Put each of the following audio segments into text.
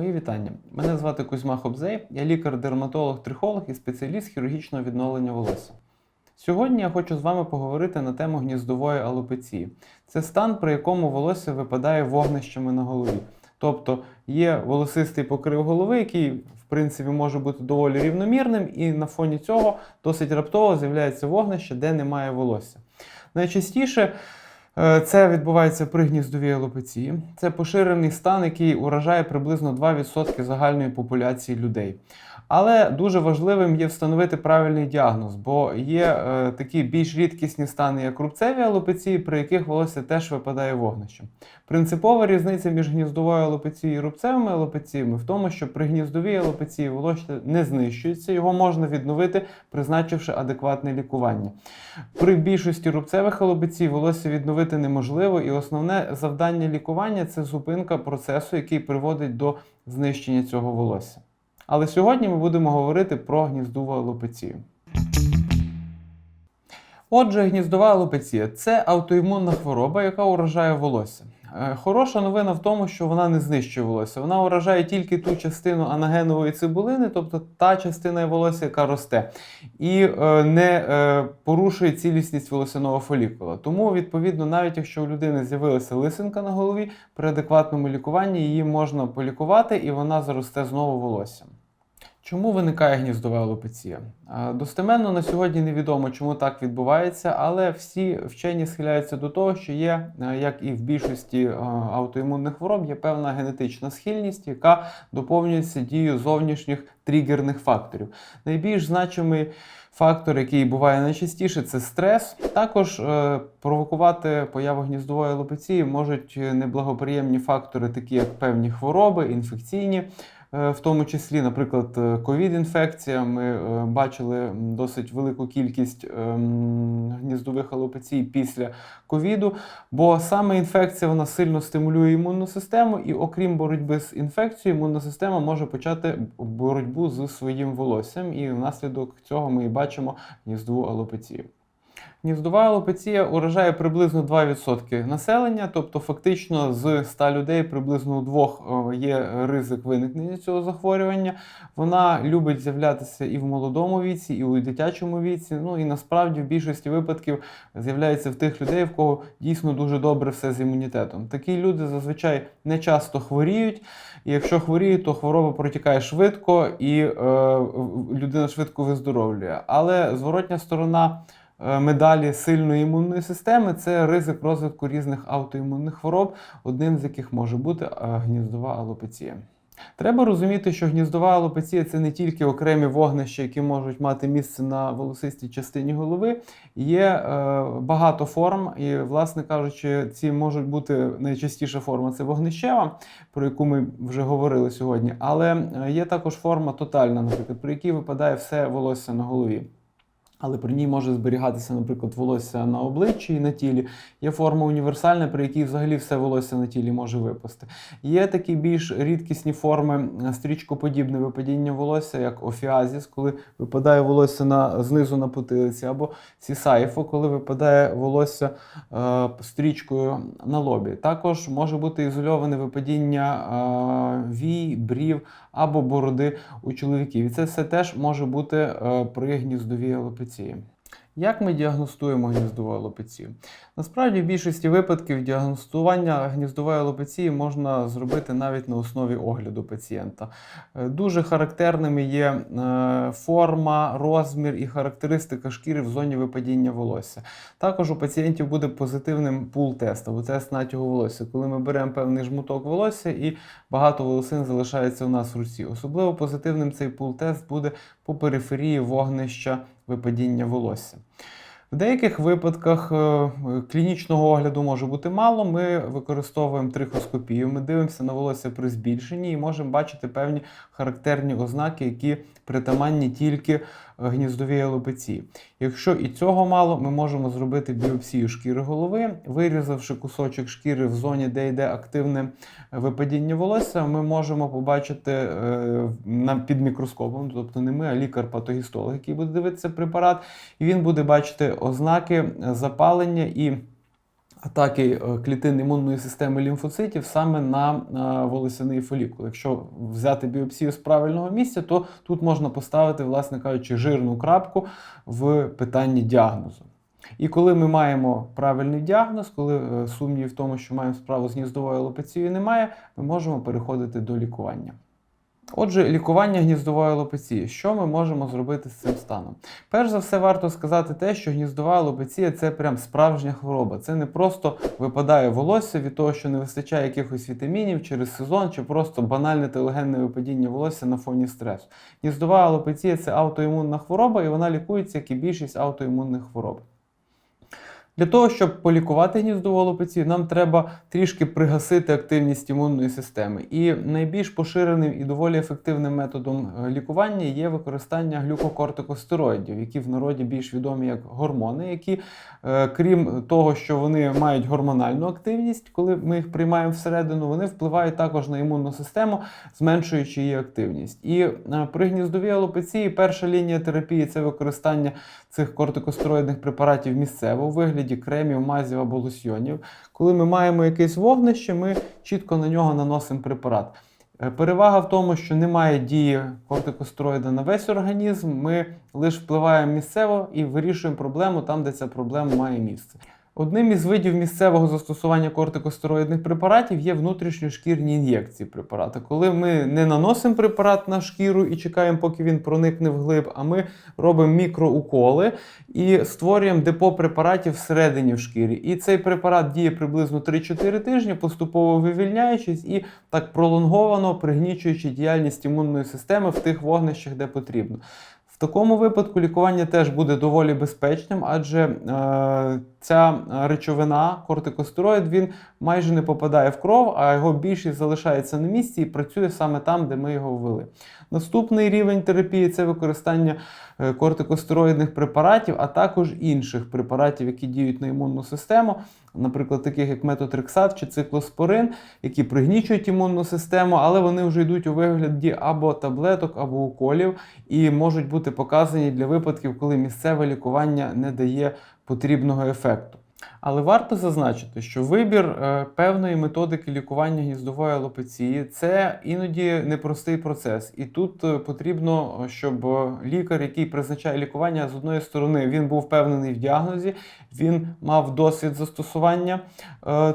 Мої вітання. Мене звати Кузьма Хобзей, я лікар-дерматолог, трихолог і спеціаліст хірургічного відновлення волосся. Сьогодні я хочу з вами поговорити на тему гніздової алопеції. Це стан, при якому волосся випадає вогнищами на голові. Тобто є волосистий покрив голови, який в принципі може бути доволі рівномірним, і на фоні цього досить раптово з'являється вогнище, де немає волосся. Найчастіше це відбувається при гніздовій алопеції. Це поширений стан, який уражає приблизно 2% загальної популяції людей. Але дуже важливим є встановити правильний діагноз, бо є е, такі більш рідкісні стани, як рубцеві алопеції, при яких волосся теж випадає вогнищем. Принципова різниця між гніздовою алопецією і рубцевими алопеціями в тому, що при гніздовій алопеції волосся не знищується, його можна відновити, призначивши адекватне лікування. При більшості рубцевих алопецій волосся відновити неможливо, і основне завдання лікування це зупинка процесу, який приводить до знищення цього волосся. Але сьогодні ми будемо говорити про гніздову алопецію. Отже, гніздова алопеція це аутоімунна хвороба, яка уражає волосся. Е, Хороша новина в тому, що вона не знищує волосся. Вона уражає тільки ту частину анагенової цибулини, тобто та частина волосся, яка росте, і е, не е, порушує цілісність волосяного фолікула. Тому, відповідно, навіть якщо у людини з'явилася лисинка на голові, при адекватному лікуванні її можна полікувати і вона заросте знову волоссям. Чому виникає гніздова алопеція? Е, Достеменно на сьогодні невідомо, чому так відбувається, але всі вчені схиляються до того, що є, е, як і в більшості е, аутоімунних хвороб, є певна генетична схильність, яка доповнюється дією зовнішніх тригерних факторів. Найбільш значимий фактор, який буває найчастіше, це стрес. Також е, провокувати появу гніздової алопеції можуть неблагоприємні фактори, такі як певні хвороби, інфекційні. Е, В тому числі, наприклад, е, ковід-інфекція. Ми е, бачили досить велику кількість гніздових алопецій після ковіду, бо саме інфекція вона сильно стимулює імунну систему, і окрім боротьби з інфекцією, імунна система може почати боротьбу з своїм волоссям, і внаслідок цього ми і бачимо гніздову алопецію. Гніздова алопеція уражає приблизно 2% населення, тобто фактично з 100 людей приблизно у двох е, є ризик виникнення цього захворювання. Вона любить з'являтися і в молодому віці, і у дитячому віці. Ну і насправді в більшості випадків з'являється в тих людей, в кого дійсно дуже добре все з імунітетом. Такі люди зазвичай не часто хворіють, і якщо хворіють, то хвороба протікає швидко і е, людина швидко виздоровлює. Але зворотня сторона медалі сильної імунної системи це ризик розвитку різних аутоімунних хвороб, одним з яких може бути е, гніздова алопеція. Треба розуміти, що гніздова алопеція це не тільки окремі вогнища, які можуть мати місце на волосистій частині голови. Є е, багато форм, і, власне кажучи, ці можуть бути найчастіша форма це вогнищева, про яку ми вже говорили сьогодні. Але е, є також форма тотальна, наприклад, при якій випадає все волосся на голові. Але при ній може зберігатися, наприклад, волосся на обличчі і на тілі. Є форма універсальна, при якій взагалі все волосся на тілі може випасти. Є такі більш рідкісні форми е, стрічкоподібне випадіння волосся, як офіазіс, коли випадає волосся на, знизу на потилиці, або сісайфо, коли випадає волосся е, стрічкою на лобі. Також може бути ізольоване випадіння е, вій, брів або бороди у чоловіків. І це все теж може бути е, при гніздовій алопеції. Як ми діагностуємо гніздову алопецію? Насправді, в більшості випадків діагностування гніздової алопеції можна зробити навіть на основі огляду пацієнта. Е, Дуже характерними є е, форма, розмір і характеристика шкіри в зоні випадіння волосся. Також у пацієнтів буде позитивним пул-тест або тест натягу волосся, коли ми беремо певний жмуток волосся і багато волосин залишається у нас в руці. Особливо позитивним цей пул-тест буде по периферії вогнища випадіння волосся. В деяких випадках е, клінічного огляду може бути мало. Ми використовуємо трихоскопію, ми дивимося на волосся при збільшенні і можемо бачити певні характерні ознаки, які притаманні тільки гніздовій алопеції. Якщо і цього мало, ми можемо зробити біопсію шкіри голови, вирізавши кусочок шкіри в зоні, де йде активне випадіння волосся, ми можемо побачити е, під мікроскопом, тобто не ми, а лікар-патогістолог, який буде дивитися препарат, і він буде бачити ознаки запалення і атаки е, клітин імунної системи лімфоцитів саме на е, волосяний фолікул. Якщо взяти біопсію з правильного місця, то тут можна поставити, власне кажучи, жирну крапку в питанні діагнозу. І коли ми маємо правильний діагноз, коли е, сумнів в тому, що маємо справу з гніздовою алопецією немає, ми можемо переходити до лікування. Отже, лікування гніздової алопеції. Що ми можемо зробити з цим станом? Перш за все, варто сказати те, що гніздова алопеція це прям справжня хвороба. Це не просто випадає волосся від того, що не вистачає якихось вітамінів через сезон, чи просто банальне телогенне випадіння волосся на фоні стресу. Гніздова алопеція це аутоімунна хвороба, і вона лікується, як і більшість аутоімунних хвороб. Для того, щоб полікувати гніздову алопецію, нам треба трішки пригасити активність імунної системи. І найбільш поширеним і доволі ефективним методом е, лікування є використання глюкокортикостероїдів, які в народі більш відомі як гормони, які, е, крім того, що вони мають гормональну активність, коли ми їх приймаємо всередину, вони впливають також на імунну систему, зменшуючи її активність. І е, при гніздовій алопеції перша лінія терапії це використання цих кортикостероїдних препаратів місцево у вигляді кремів, мазів або лосьйонів. Коли ми маємо якесь вогнище, ми чітко на нього наносимо препарат. Е, Перевага в тому, що немає дії кортикостероїда на весь організм. Ми лише впливаємо місцево і вирішуємо проблему там, де ця проблема має місце. Одним із видів місцевого застосування кортикостероїдних препаратів є внутрішньошкірні ін'єкції препарата. Коли ми не наносимо препарат на шкіру і чекаємо, поки він проникне вглиб, а ми робимо мікроуколи і створюємо депо препаратів всередині в шкірі. І цей препарат діє приблизно 3-4 тижні, поступово вивільняючись і так пролонговано пригнічуючи діяльність імунної системи в тих вогнищах, де потрібно. В такому випадку лікування теж буде доволі безпечним, адже е, ця речовина, кортикостероїд, він майже не попадає в кров, а його більшість залишається на місці і працює саме там, де ми його ввели. Наступний рівень терапії це використання е, кортикостероїдних препаратів, а також інших препаратів, які діють на імунну систему, наприклад, таких як метотрексат чи циклоспорин, які пригнічують імунну систему, але вони вже йдуть у вигляді або таблеток, або уколів, і можуть бути показані для випадків, коли місцеве лікування не дає потрібного ефекту. Але варто зазначити, що вибір е, певної методики лікування гніздової алопеції це іноді непростий процес. І тут е, потрібно, щоб е, лікар, який призначає лікування, з одної сторони він був впевнений в діагнозі, він мав досвід застосування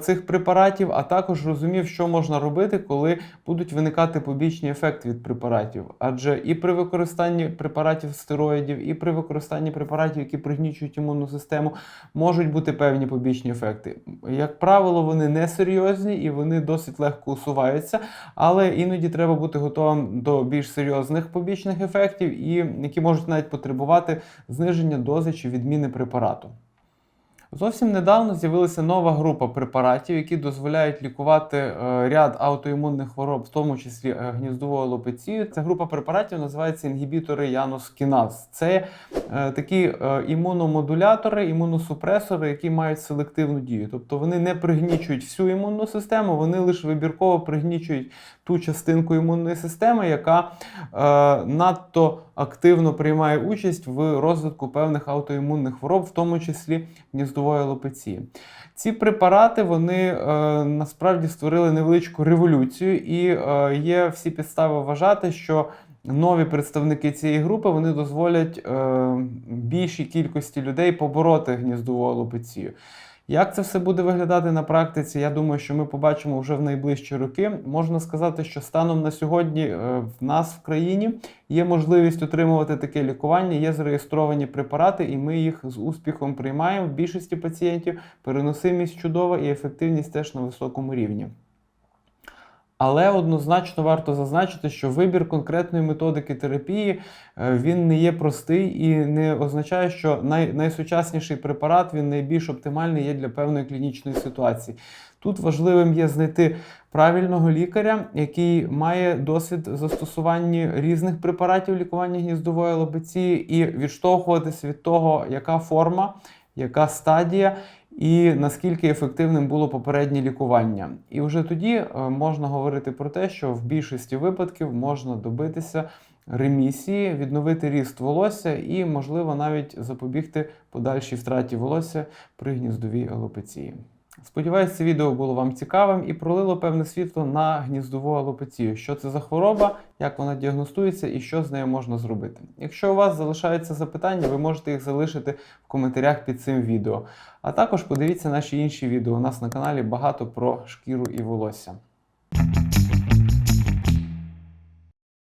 цих препаратів, а також розумів, що можна робити, коли будуть виникати побічні ефекти від препаратів. Адже і при використанні препаратів стероїдів, і при використанні препаратів, які пригнічують імунну систему, можуть бути певні побічні ефекти. Як правило, вони не серйозні і вони досить легко усуваються, але іноді треба бути готовим до більш серйозних побічних ефектів, і які можуть навіть потребувати зниження дози чи відміни препарату. Зовсім недавно з'явилася нова група препаратів, які дозволяють лікувати е, ряд аутоімунних хвороб, в тому числі е, гніздову алопецію. Ця група препаратів називається інгібітори янускіназ. Це такі е, імуномодулятори, імуносупресори, які мають селективну дію. Тобто вони не пригнічують всю імунну систему, вони лише вибірково пригнічують ту частинку імунної системи, яка е, надто активно приймає участь в розвитку певних аутоімунних хвороб, в тому числі гніздової алопеції. Ці препарати вони е, насправді створили невеличку революцію, і е, є всі підстави вважати, що нові представники цієї групи вони дозволять е, більшій кількості людей побороти гніздову алопецію. Як це все буде виглядати на практиці? Я думаю, що ми побачимо вже в найближчі роки. Можна сказати, що станом на сьогодні е, в нас в країні є можливість отримувати таке лікування, є зареєстровані препарати, і ми їх з успіхом приймаємо в більшості пацієнтів. Переносимість чудова і ефективність теж на високому рівні. Але однозначно варто зазначити, що вибір конкретної методики терапії е, він не є простий і не означає, що най, найсучасніший препарат він найбільш оптимальний є для певної клінічної ситуації. Тут важливим є знайти правильного лікаря, який має досвід застосування різних препаратів лікування гніздової алопеції, і відштовхуватися від того, яка форма, яка стадія і наскільки ефективним було попереднє лікування. І вже тоді е, можна говорити про те, що в більшості випадків можна добитися ремісії, відновити ріст волосся і, можливо, навіть запобігти подальшій втраті волосся при гніздовій алопеції. Сподіваюсь, це відео було вам цікавим і пролило певне світло на гніздову алопецію. Що це за хвороба, як вона діагностується і що з нею можна зробити. Якщо у вас залишаються запитання, ви можете їх залишити в коментарях під цим відео. А також подивіться наші інші відео. У нас на каналі багато про шкіру і волосся.